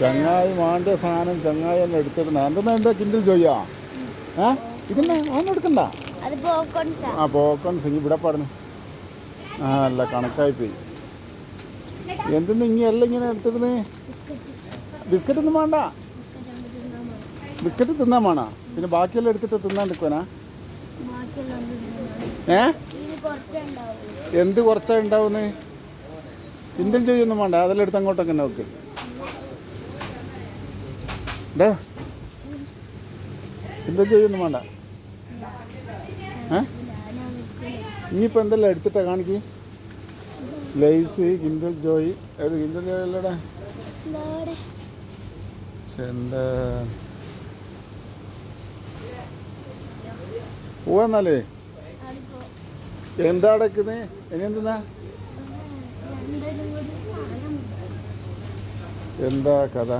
ചങ്ങായി വേണ്ട സാധനം ചങ്ങായി തന്നെ എടുത്തിടുന്ന. എന്തെന്നാ എന്താ കിൻഡിൽ ജോയ്യാ ഏ? ഇതെന്നാ ഒന്നും എടുക്കണ്ട. ആ പോക്കോൺസ് ഇനി ഇവിടെ പാടുന്നു. ആ അല്ല കണക്കായി പോയി. എന്തെന്ന് അല്ല ഇങ്ങനെ എടുത്തിടുന്നേ? ബിസ്ക്കറ്റ് ഒന്നും വേണ്ട. ബിസ്ക്കറ്റ് തിന്നാൻ വേണോ? പിന്നെ ബാക്കിയെല്ലാം എടുത്തിട്ട് തിന്നാൻ എടുക്കുവാനാ? ഏ? എന്ത് കുറച്ചാ ഉണ്ടാവുന്നേ? ഇന്ത്യൻ ചെയ്യൊന്നും വേണ്ട. അതെല്ലാം എടുത്ത് അങ്ങോട്ടൊക്കെ നോക്ക്. ഡേ. എന്താ ചെയ്യൊന്നും വേണ്ട ഏ? ഇനിയിപ്പോൾ എന്തെല്ലാം എടുത്തിട്ടാ കാണിക്ക്? Lay's Kinder Joy. എവിടെ കിൻഡൽ ജോയ് അല്ലടാ? എന്താ പോവാന്നാലേ എന്താ അടക്കുന്നേ ഇനി എന്തിനാ? എന്താ കഥ?